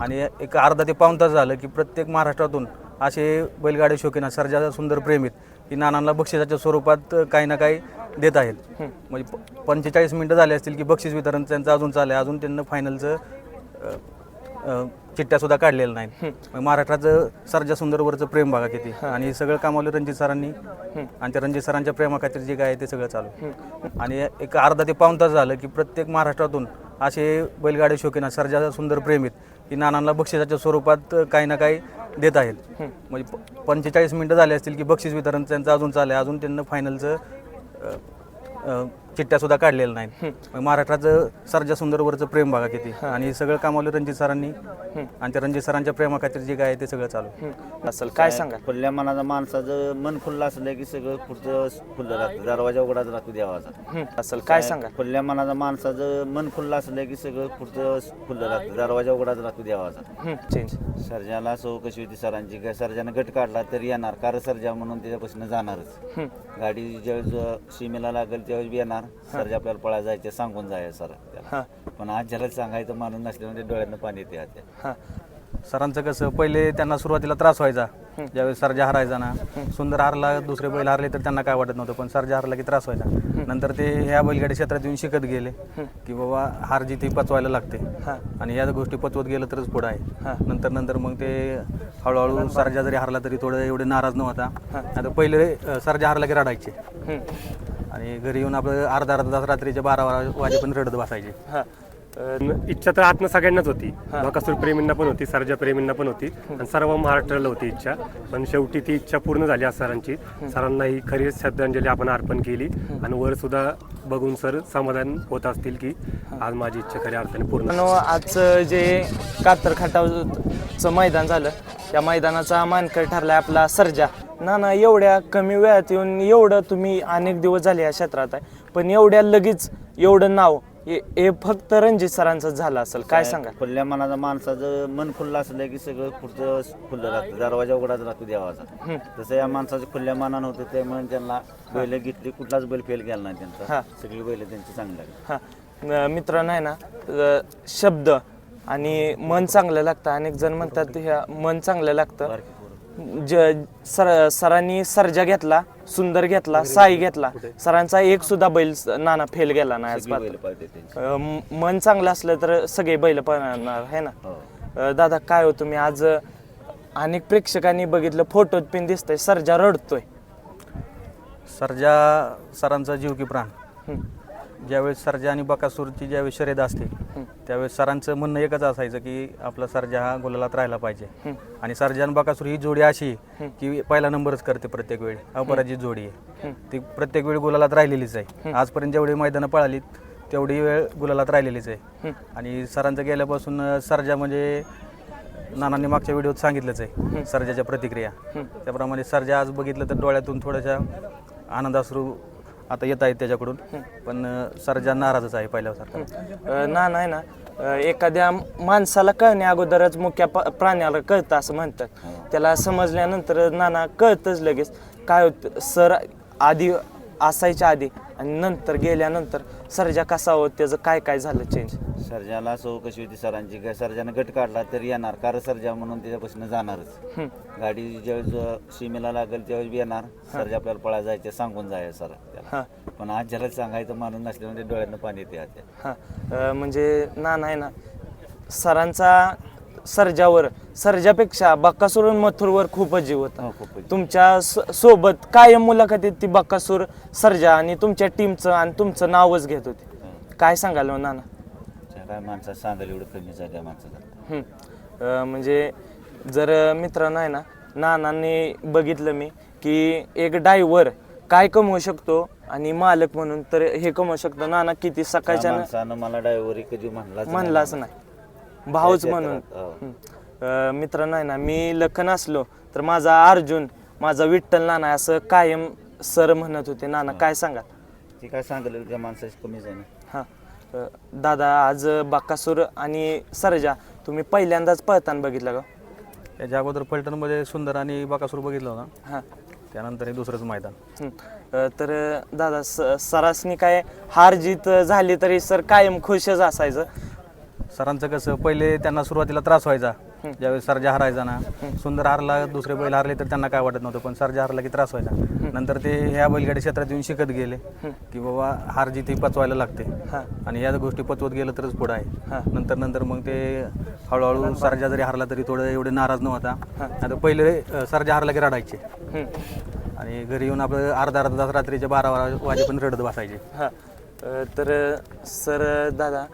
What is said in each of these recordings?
आणि एक अर्धा ते पाऊण तास झालं की प्रत्येक महाराष्ट्रातून असे बैलगाडी शौकीन सर्जा सुंदर प्रेमीत की नानांना बक्षिसाच्या स्वरूपात काही ना काही देत आहेत. म्हणजे पंचेचाळीस मिनटं झाले असतील की बक्षीस वितरण त्यांचं अजून चालू आहे अजून त्यांना फायनलचं चिठ्ठ्या सुद्धा काढलेल्या नाहीत. मग महाराष्ट्राचं सर्जा सुंदरवरचं प्रेम बघा किती. आणि सगळं कामावलं रणजित सरांनी. आणि त्या रणजित सरांच्या प्रेमाखातीर जे काय आहे ते सगळं चालू. आणि एक अर्धा ते पाऊण तास झालं की प्रत्येक महाराष्ट्रातून असे बैलगाडी शौकीन सर्जा सुंदर प्रेमीत की नानांना बक्षिसाच्या स्वरूपात काही ना काही देत आहेत. म्हणजे प- पंचेचाळीस मिनटं झाले असतील की बक्षीस वितरण त्यांचं अजून चालू आहे अजून त्यांना फायनलचं चिठ्ठ्या सुद्धा काढलेल्या नाहीत. मग महाराष्ट्राचं सर्जा सुंदरवरचं प्रेम बघा किती. आणि सगळं कामावलं रणजित सरांनी. आणि त्या रणजित सरांच्या प्रेमाखातीर जे काय आहे ते सगळं चालू. असेल काय सांगाल? खुल्या मनाचा माणसाचं मन खुल्लं असलं की सगळं पुढचं खुल्लं राहतं. दरवाजा उघडाच राहतो देवाचा. हं, असेल काय सांगाल? खुल्या मनाचा माणसाचं मन खुल्लं असलं की सगळं पुढचं खुल्लं राहतं. दरवाजा उघडाच राहतो देवाचा. चेंज सर्जाला चौकशी होती सरांची काय सर्जानं गट काढला तरी येणार. कार सर्जा म्हणून त्याच्यापासून जाणारच. गाडी ज्यावेळेस सीमेला लागेल त्यावेळेस बी येणार सर्जा आपल्याला पळा जायचे सांगून जायचं सर हां. पण आज ज्याला सांगायचं माणूस नसल्यामुळे डोळ्यानं पाणी येते आज. हां. सरांचं कसं पहिले त्यांना सुरुवातीला त्रास व्हायचा. ज्यावेळेस सर्जा हरायचा ना सुंदर हारला दुसरे बैल हारले तर त्यांना काय वाटत नव्हतं पण सर्जा हरला की त्रास व्हायचा. नंतर ते ह्या बैलगाडी क्षेत्रात येऊन शिकत गेले की बाबा हार जिथे पचवायला लागते. आणि या गोष्टी पचवत गेलं तरच पुढं आहे. नंतर नंतर मग ते हळूहळू सर्जा जरी हारला तरी थोडं एवढे नाराज नव्हता. आता पहिले अं, सर्जा हारला की रडायचे. आणि घरी येऊन आपलं अर्धा अर्धा तास रात्रीचे बारा वारा वाजेपर्यंत रडत बसायचे. हां. अं, इच्छा तर आत्म सगळ्यांनाच होती. बकासूर प्रेमींना पण होती सर्जा प्रेमींना पण होती. आणि सर्व महाराष्ट्राला होती इच्छा. पण शेवटी ती इच्छा पूर्ण झाली आज सरांची. सरांना ही खरी श्रद्धांजली आपण अर्पण केली. आणि वर सुद्धा बघून सर समाधान होत असतील की आज माझी इच्छा खऱ्या अर्थाने पूर्ण आजचं जे कातर खटावचं मैदान झालं त्या मैदानाचा मानकर ठरलाय आपला सर्जा. ना ना एवढ्या कमी वेळात येऊन एवढं तुम्ही अनेक दिवस झाले या क्षेत्रात आहे. पण एवढ्या लगेच एवढं नाव हे हे फक्त रणजित सरांचं झालं असेल. काय सांगा खुल्या मनाचा माणसाचं मन खुल्लं असलं की सगळं पुढचं खुल्लं राहतं. दरवाजा उघडाच राहतो देवाचा. तसं या माणसाचं खुल्या मनानं होतं त्यामुळे त्यांना बैल घेतली कुठलाच बैल फेल गेला नाही हा. त्यांचा सगळी बैल त्यांची चांगली हां. मित्रांनो आहे ना शब्द आणि मन चांगलं लागतं. अनेक जण म्हणतात ह्या मन चांगलं लागतं. ज सर सरांनी सर्जा घेतला सुंदर घेतला साई घेतला. सरांचा एक सुद्धा बैल नाना फेल गेला नाही अं, म- मन चांगलं असलं तर सगळे बैल पळणार आहे ना? हो. अं, दादा काय हो तुम्ही आज अं, अनेक प्रेक्षकांनी बघितलं फोटोत पिन दिसतंय सर्जा रडतोय. सर्जा सरांचा जीव की प्राण? हं, ज्यावेळेस सर्जा आणि बकासूरची ज्यावेळेस शर्यत असते त्यावेळेस सरांचं म्हणणं एकच असायचं की आपला सर्जा हा गुलालात राहायला पाहिजे. आणि सर्जा आणि बकासूर ही जोडी अशी आहे की पहिला नंबरच करते प्रत्येक वेळी. अपराजित जोडी आहे. ती प्रत्येक वेळी गुलालात राहिलेलीच आहे. आजपर्यंत जेवढी मैदानं पळाली तेवढी वेळ गुलालात राहिलेलीच आहे. आणि सरांचं गेल्यापासून सर्जा म्हणजे नानांनी मागच्या व्हिडिओत सांगितलंच आहे सर्जाच्या प्रतिक्रिया. त्याप्रमाणे सर्जा आज बघितलं तर डोळ्यातून थोड्याशा आनंदाश्रू आता येत आहेत त्याच्याकडून. पण सरजा नाराजच आहे पहिल्यासारखा. ना नाही ना. एखाद्या माणसाला कळण्या अगोदरच मुख्या प- प्राण्याला कळतं असं म्हणतात. त्याला समजल्यानंतर नाना कळतच लगेच. काय होतं सर आधी असायच्या आधी आणि नंतर गेल्यानंतर सर्जा कसा होत त्याचं काय काय झालं चेंज सर्जाला चौकशी होती सरांची? काय सर्जानं गट काढला तरी येणार कार सर्जा म्हणून त्याच्यापासून जाणारच. गाडी ज्यावेळेस सीमेला लागेल त्यावेळेस बी येणार. सर्जा आपल्याला पळा जायचे सांगून जायचं सर हां. पण आज ज्याला सांगायचं माणूस नसल्यामुळे डोळ्यानं पाणी येते आज म्हणजे ना नाही ना सरांचा सर्जावर सर्जापेक्षा बक्कासूर मथुरवर खूपच जीव होता. हो तुमच्या स- सोबत कायम मुलाखतीत ती बक्कासूर सर्जा आणि तुमच्या टीमचं आणि तुमचं नावच घेत होते. काय सांगाल मग नाना? काय माणसात सांगायला एवढं माणसाला? हं. अं, म्हणजे जर मित्रांनो आहे ना नानांनी बघितलं मी की एक डायव्हर काय कमवू शकतो आणि मालक म्हणून तर हे कमवू शकतो. नाना किती सकाळच्या माणसानं मला ड्रायव्हर कधी म्हणलाच म्हणलाच नाही. भाऊच म्हणून. हो. हं. अं, मित्रांनो आहे ना मी लखन असलो तर माझा अर्जुन माझा विठ्ठल नाना असं कायम सर म्हणत होते. नाना काय सांगा ती काय सांगलं त्या माणसाची कमीच आहे ना हां. अं, दादा आज बक्कासूर आणि सरजा तुम्ही पहिल्यांदाच पळताना बघितलं का? त्याच्या अगोदर फलटणमध्ये सुंदर आणि बकासूर बघितलं होता. हां. त्यानंतर हे दुसरंच मैदान. हं. अं, तर दादा स सरासनी काय हार जीत झाली तरी सर कायम खुशच असायचं. सरांचं कसं पहिले त्यांना सुरुवातीला त्रास व्हायचा ज्यावेळेस सरजा हरायचा ना सुंदर हारला दुसरे बैल हारले तर त्यांना काय वाटत नव्हतं पण सरजा हारला की त्रास व्हायचा. नंतर ते ह्या बैलगाडी क्षेत्रात येऊन शिकत गेले की बाबा हार जिथे पचवायला लागते. हां. आणि या गोष्टी पचवत गेलं तरच पुढं. आहे. नंतर नंतर मग ते हळूहळू सरजा जरी हारला तरी थोडं एवढे नाराज नव्हता. आता पहिले सरजा हारला की रडायचे. आणि घरी येऊन आपलं अर्धा अर्धा तास रात्रीचे बारा बारा वाजेपर्यंत रडत बसायचे. तर सर दादा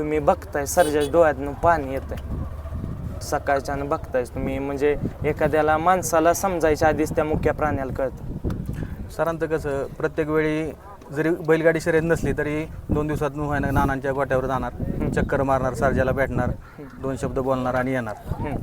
तुम्ही बघताय सरजाच्या डोळ्यातनं पाणी येत आहे सकाळच्यानं बघताय तुम्ही म्हणजे एखाद्याला माणसाला समजायच्या आधीच त्या मुख्य प्राण्याला कळतं. सरांचं कसं प्रत्येक वेळी जरी बैलगाडी शर्यत नसली तरी दोन दिवसात नानांच्या गोट्यावर जाणार चक्कर मारणार सरजाला भेटणार दोन शब्द बोलणार आणि येणार.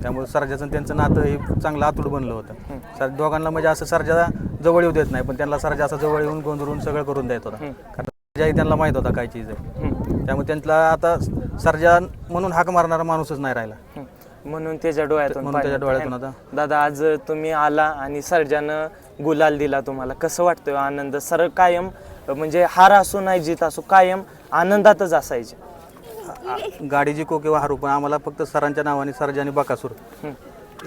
त्यामुळे सरजाचं त्यांचं नातं हे चांगलं आतूड बनलं होतं. सर दोघांना म्हणजे असं सरजा जवळ येऊ देत नाही पण त्यांना सरजा असं जवळ येऊन गोंधळून सगळं करून देत होता. कारण त्यांना माहीत होता काय चीज आहे. त्यामुळे त्यांना आता सरजा म्हणून हाक मारणारा माणूसच नाही राहिला. हं. म्हणून त्याच्या डोळ्यातून म्हणून त्याच्या येतं, डोळ्यातून है? आता. दादा आज तुम्ही आला आणि सर्जानं गुलाल दिला तुम्हाला. कसं वाटतं आनंद? सर कायम म्हणजे हार असो नाही जीत असो कायम आनंदातच असायचे. गाडी जिको किंवा हारू पण आम्हाला फक्त सरांच्या नावाने सरजा आणि बकासूर.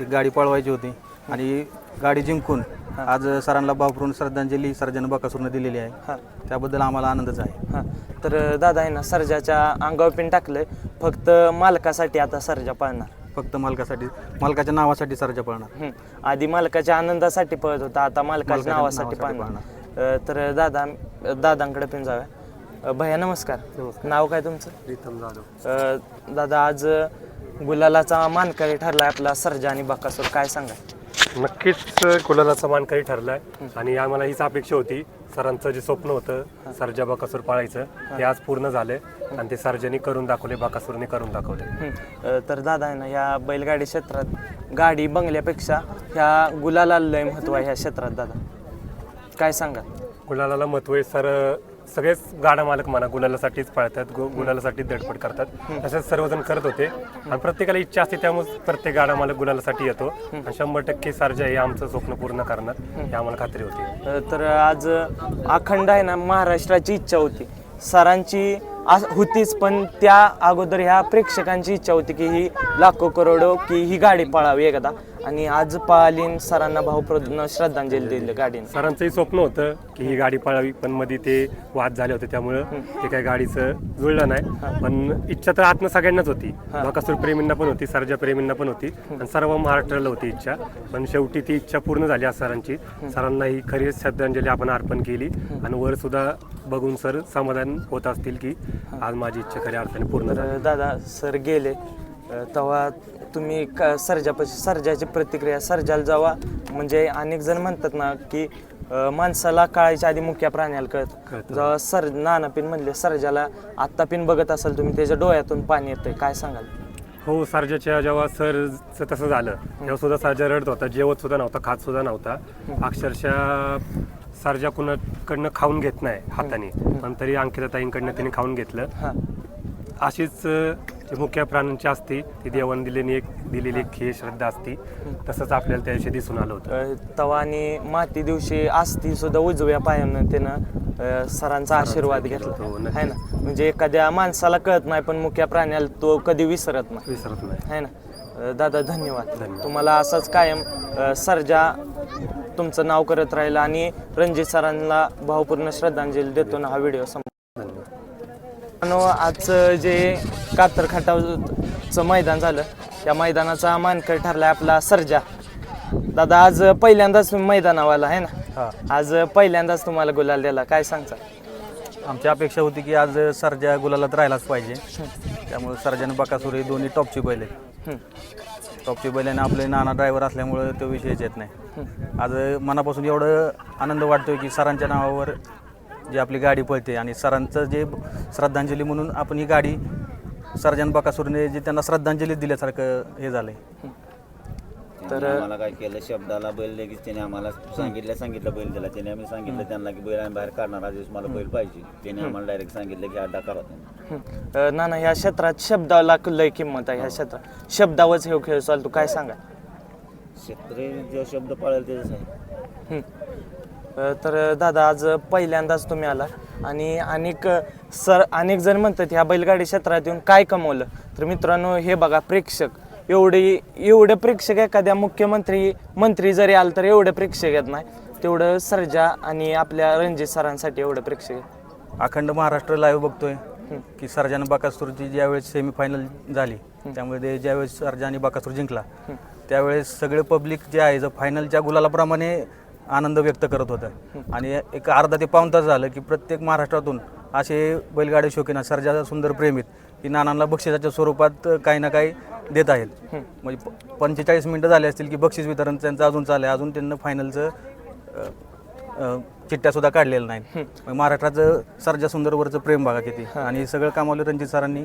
एक गाडी पळवायची होती आणि गाडी जिंकून आज सरांना बापरून श्रद्धांजली सर्जन बकासूरनं दिलेली आहे. हां. त्याबद्दल आम्हाला आनंदच आहे. हां. तर दादा आहे ना सर्जाच्या अंगावर पिन टाकलंय. फक्त मालकासाठी आता सर्जा पाळणार. फक्त मालकासाठी. मालकाच्या नावासाठी सरजा पळणार. हं. आधी मालकाच्या आनंदासाठी पळत होता आता मालकाच्या मालकाच्या नावासाठी नावासाठी पाळणार. अ, तर दादा दादांकडे पिन जाऊया. अ, भैया नमस्कार. नाव काय तुमचं? प्रीतम जाधव. अ, दादा आज गुलालाचा मानकरी ठरलाय आपला सर्जा आणि बकासूर. काय सांगा नक्कीच गुलालाचा मानकरी ठरलाय. आणि आम्हाला हीच अपेक्षा होती. सरांचं जे स्वप्न होतं सरजा बकासूर पाळायचं ते आज पूर्ण झालंय आणि ते सर्जानी करून दाखवले बकासूरने करून दाखवले. हं. तर दादा आहे ना या बैलगाडी क्षेत्रात गाडी बंगल्यापेक्षा ह्या गुलाला लय महत्त्व आहे ह्या क्षेत्रात दादा. काय सांगा गुलालाला महत्त्व आहे सर सगळेच गाडा मालक म्हणा गुलालासाठीच पळतात गु गुलालासाठी धडपड करतात. तसेच सर्वजण करत होते. आणि प्रत्येकाला इच्छा असते त्यामुळे प्रत्येक गाडा मालक गुलालासाठी येतो. आणि शंभर टक्के सारजा हे आमचं स्वप्न पूर्ण करणार हे आम्हाला खात्री होती. अ, तर आज अखंड आहे ना महाराष्ट्राची इच्छा होती. सरांची आज होतीच पण त्या अगोदर ह्या प्रेक्षकांची इच्छा होती की ही लाखो करोडो की ही गाडी पळावी एकदा. आणि आज पळाली आणि सरांना भावप्रद श्रद्धांजली दिली गाडीने. सरांचंही स्वप्न होतं की ही गाडी पळावी पण मध्ये ते वाद झाले होते त्यामुळं ते काही गाडीचं जुळलं नाही. पण इच्छा तर आतनं सगळ्यांनाच होती. बकासूर प्रेमींना पण होती सरजा प्रेमींना पण होती आणि सर्व महाराष्ट्राला होती इच्छा. पण शेवटी ती इच्छा पूर्ण झाली आज सरांची. सरांना ही खरी श्रद्धांजली आपण अर्पण केली. आणि वर सुद्धा बघून सर समाधान होत असतील की आज माझी इच्छा खऱ्या अर्थाने पूर्ण झाली. दादा सर गेले. तेव्हा तुम्ही क- सर्जापाशी सर्जाची प्रतिक्रिया सर्जाला जावा. म्हणजे अनेक जण म्हणतात ना की अ, माणसाला कळायच्या आधी मुख्य प्राण्याला कळत. कळतं. जेव्हा सर नाना पिन म्हणले सर्जाला आत्ता पिन बघत असाल तुम्ही त्याच्या डोळ्यातून पाणी येतंय. काय सांगाल? हो सर्जाच्या जेव्हा सरचं तसं झालं तेव्हा सुद्धा सर्जा रडत होता. जेवत सुद्धा नव्हता खात सुद्धा नव्हता. अक्षरशः सर्जा कुणाकडनं खाऊन घेत नाही हाताने. पण तरी अंकिता ताईंकडनं तिने खाऊन घेतलं. हां. अशीच अं, जी मुख्य प्राण्यांची असती ती देवाने दिलेली एक दिलेली एक ही श्रद्धा असती. तसंच आपल्याला त्या दिवशी दिसून आलं होतं. तवा आणि माती दिवशी आस्ती सुद्धा उजव्या पायानं त्यानं सरांचा आशीर्वाद घेतला. हो. आहे ना? म्हणजे एखाद्या माणसाला कळत नाही पण मुख्य प्राण्याला तो कधी विसरत नाही. विसरत नाही. आहे ना? अ, दादा धन्यवाद. धन्यवाद. तुम्हाला असंच कायम अ, सर्जा तुमचं नाव करत राहील आणि रणजित सरांना भावपूर्ण श्रद्धांजली देतो ना हा व्हिडिओ मित्रांनो, आजचं जे कातर खटावचं मैदान झालं त्या मैदानाचा मानकर ठरलाय आपला सर्जा. दादा आज पहिल्यांदाच तुम्ही आला आहे ना? आज पहिल्यांदाच तुम्हाला गुलाल दिला. काय सांगता? आमची अपेक्षा होती की आज सरजा गुलालात राहिलाच पाहिजे. त्यामुळे सरजा आणि बकासूर ही दोन्ही टॉपची बैल आहेत. टॉपची बैल आणि आपले नाना ड्रायव्हर असल्यामुळे तो विषयच येत नाही. आज मनापासून एवढं आनंद वाटतोय की सरांच्या नावावर जी आपली गाडी पळते आणि सरांचं जे श्रद्धांजली म्हणून आपण ही गाडी सरजन बकासूरने जे त्यांना श्रद्धांजली दिल्यासारखं हे झालंय. तर आम्हाला काय केलं? शब्दाला बैल लगेच त्याने आम्हाला सांगितलं सांगितलं बैल दिला. त्याने आम्ही सांगितलं त्यांना की बैल आम्ही बाहेर काढणार आज दिवस मला बैल पाहिजे. त्याने आम्हाला डायरेक्ट सांगितलं की अड्डा करा तुम्ही. हं. ना ना ह्या क्षेत्रात शब्दाला लय किंमत आहे ह्या क्षेत्रात. शब्दावरच हे खेळ चालतो. काय सांगा शेतकरी जो शब्द पाळेल त्याच आहे. हं. तर दादा आज पहिल्यांदाच तुम्ही आला आणि अनेक सर अनेक जण म्हणतात ह्या बैलगाडी क्षेत्रात येऊन काय कमवलं? तर मित्रांनो हे बघा प्रेक्षक. एवढे एवढे प्रेक्षक एखाद्या मुख्यमंत्री मंत्री जरी आलं तर एवढे प्रेक्षक येत नाही. तेवढं सर्जा आणि आपल्या रणजित सरांसाठी एवढं प्रेक्षक आहेत. अखंड महाराष्ट्र लाईव्ह बघतोय की सर्जान बाकासूरची ज्यावेळेस सेमीफायनल झाली त्यामुळे ते ज्यावेळेस सर्जा आणि बाकासूर जिंकला त्यावेळेस सगळे पब्लिक जे आहे फायनलच्या गुलालाप्रमाणे आनंद व्यक्त करत होता आणि एक अर्धा ते पाऊण तास झालं की प्रत्येक महाराष्ट्रातून असे बैलगाडी शौकीन सर्जा सुंदर प्रेमीत की नानांना बक्षिसाच्या स्वरूपात काही ना काही देत आहेत. म्हणजे पंचेचाळीस मिनटं झाले असतील की बक्षीस वितरण त्यांचं अजून चाललं आहे अजून त्यांना फायनलचं चिठ्ठ्या सुद्धा काढलेल्या नाहीत. महाराष्ट्राचं सर्जा सुंदरवरचं प्रेम बघा किती. आणि सगळं कामावलं रणजित सरांनी.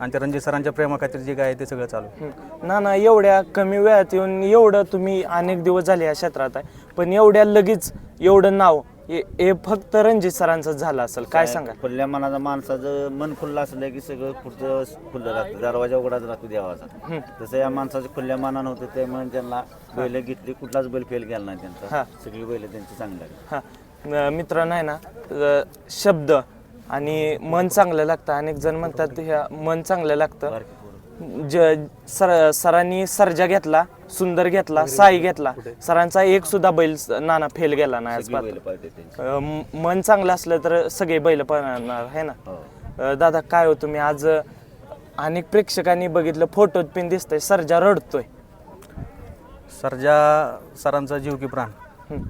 आणि त्या रणजित सरांच्या प्रेमाखातीर जे काय ते सगळं चालू. ना ना एवढ्या कमी वेळात येऊन एवढं तुम्ही अनेक दिवस झाले या क्षेत्रात आहे. पण एवढ्या लगेच एवढं नाव हे हे फक्त रणजित सरांचं झालं असेल. काय सांगा खुल्या मनाचा माणसाचं मन खुल्लं असलं की सगळं पुढचं खुल्लं राहतं. दरवाजा उघडाच राहतो देवाचा. तसं या माणसाचं खुल्या मनानं होतं त्यामुळे त्यांना बैल घेतली कुठलाच बैल फेल गेला नाही हा. त्यांचा सगळी बैल त्यांची चांगली हा. मित्रांनो आहे ना शब्द आणि मन चांगलं लागतं. अनेक जण म्हणतात ह्या मन चांगलं लागतं. ज सर सरांनी सर्जा घेतला सुंदर घेतला साई घेतला. सरांचा एक सुद्धा बैल नाना फेल गेला नाही आज अ, मन चांगलं असलं तर सगळे बैल पळणार आहे ना? हो. अ, दादा काय हो तुम्ही? आज अ, अनेक प्रेक्षकांनी बघितलं फोटोत पिन दिसतंय. सर्जा रडतोय. सर्जा सरांचा जीव की प्राण. हं.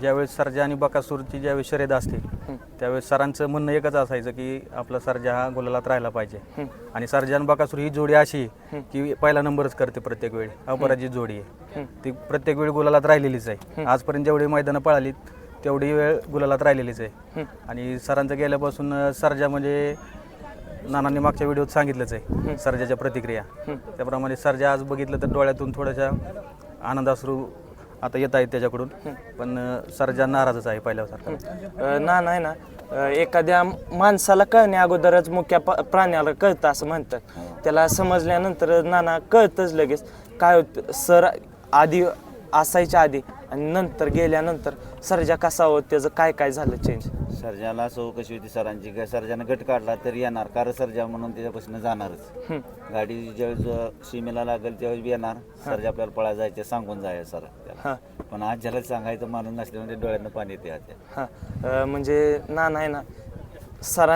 ज्यावेळेस सर्जा आणि बकासूरची ज्यावेळेस शर्यत असते त्यावेळेस सरांचं म्हणणं एकच असायचं की आपला सर्जा हा गुलालात राहायला पाहिजे. आणि सर्जा आणि बकासूर ही जोडी अशी की पहिला नंबरच करते प्रत्येक वेळी. अपराजित जोडी आहे. ती प्रत्येक वेळी गुलालात राहिलेलीच आहे. आजपर्यंत जेवढी मैदानं पळालीत तेवढी वेळ गुलालात राहिलेलीच आहे. आणि सरांचं गेल्यापासून सर्जा म्हणजे नानांनी मागच्या व्हिडिओत सांगितलंच आहे सर्जाच्या प्रतिक्रिया. त्याप्रमाणे सर्जा आज बघितलं तर डोळ्यातून थोड्याशा आनंदाश्रू आता येत आहेत त्याच्याकडून. पण अं, सर्जा नाराजच आहे पहिल्यासारखा. ना नाही ना. एखाद्या माणसाला कळण्या अगोदरच मुख्य प्राण्याला कळतं असं म्हणतात. त्याला समजल्यानंतर नाना कळतच लगेच. काय होतं सर आधी असायच्या आधी आणि नंतर गेल्यानंतर सर्जा कसा होत त्याचं काय काय झालं चेंज सर्जाला सो कशी होती सरांची? काय सर्जानं गट काढला तर येणार. कार सर्जा म्हणून त्याच्यापासून जाणारच. गाडी ज्यावेळेस सीमेला लागेल त्यावेळेस बी येणार. सर्जा आपल्याला पळा जायचे सांगून जायचं सर हां. पण आज ज्याला सांगायचं माणूस नसल्यामुळे डोळ्यानं पाणी येते आज. हां. अ, म्हणजे नाना आहे ना सरां